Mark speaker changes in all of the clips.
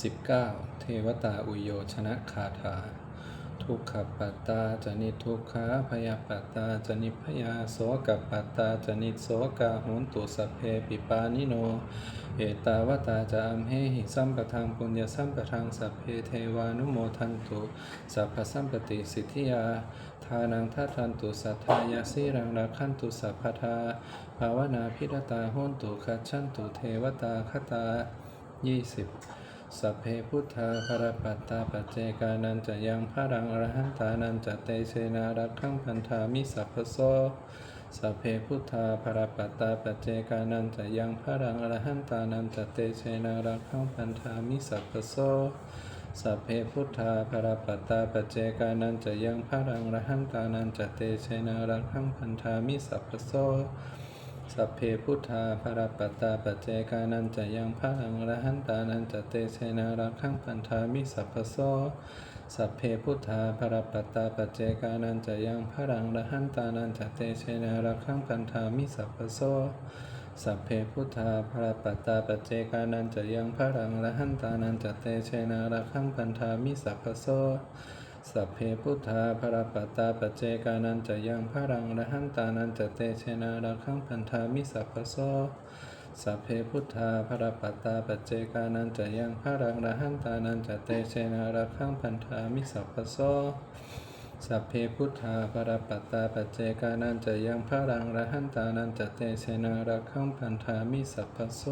Speaker 1: 19 เทวตาอุโยชนะคาถา ทุกขปัตตาจนิทุกขาพยาปัตตาจนิพยาโสกปัตตาจนิโสกาหุนตุสัพเพปิปานิโน เอตาวตาจามเหหิสัมปทางปุญญสัมปทางสัพเพเทวานุโมทันตุสัพพสัมปติสิทธิยาทานังทัทันตุสัทธายาสิรังรักขันตุสัพพทาภาวนาพิรตาโหนตุคัจฉันตุเทวตาคตา20สั สัพเพพุทธาภรปัตตาปัจเจกานันจะยังพระรังอรหันตานันจะเตเชนารักขังพันธามิสัพพโสสัพเพพุทธาภรปัตตาปัจเจกานันจะยังพระรังอรหันตานันจะเตเชนารักขังพันธามิสัพพโสสัพเพพุทธาภรปัตตาปัจเจกานันจะยังพระรังอรหันตานันจะเตเชนารักขังพันธามิสัพพโส สัพเพพุทธาภรปัตตาปัจเจกานันจะยังพระังอรหันตานันจะเตเชนารักขังพันธามิสัพพโสสัพเพพุทธาภรปัตตาปัจเจกานันจะยังพระังอรหันตานันจะเตเชนารักขังพันธามิสัพพโสสัพเพพุทธาภรปัตตาปัจเจกานันจะยังพระังอรหันตานันจะเตเชนารักขังพันธามิสัพพโส สัพเพพุทธาภรปัตตาปัจเจกานันจะยังพระรังอรหันตานันจะเตเชนารักขังพันธามิสัพพโสสัพเพพุทธาภรปัตตาปัจเจกานันจะยังพระรังอรหันตานันจะเตเชนารักขังพันธามิสัพพโสสัพเพพุทธาภรปัตตาปัจเจกานันจะยังพระรังอรหันตานันจะเตเชนารักขังพันธามิสัพพโส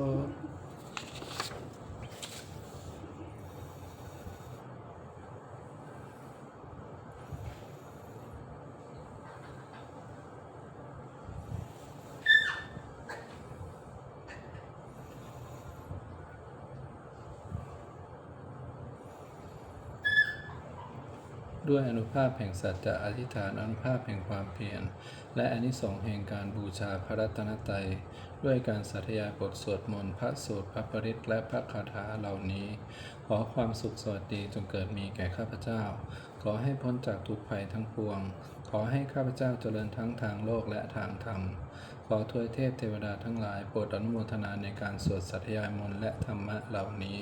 Speaker 1: ด้วยอนุภาพแห่งสัจจะอธิษฐานอนุภาพแห่งความเพียรและอนิสงส์แห่งการบูชาพระรัตนตรัยด้วยการสัตยาบทสวดมนต์พระสูตรพระปริตและพระคาถาเหล่านี้ ขอความสุขสวัสดีจงเกิดมีแก่ข้าพเจ้า ขอให้พ้นจากทุกภัยทั้งปวง ขอให้ข้าพเจ้าเจริญทั้งทางโลกและทางธรรม ขอทวยเทพเทวดาทั้งหลายโปรดอนุโมทนาในการสวดสัตยายมนต์และธรรมะเหล่านี้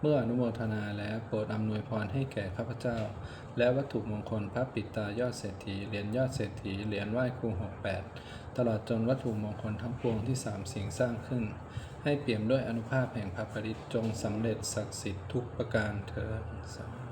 Speaker 1: เมื่ออนุโมทนาแล้วโปรดอำนวยพรให้แก่ข้าพเจ้า และวัตถุมงคลพระปิตายอดเศรษฐี เหรียญยอดเศรษฐี เหรียญไหว้ครู 68 ตลอดจนวัตถุมงคลทั้งปวงที่สามสิ่งสร้างขึ้น ให้เปี่ยมด้วยอนุภาพแห่งพระปริตจงสำเร็จศักดิ์สิทธิ์ทุกประการเถิดสาธุ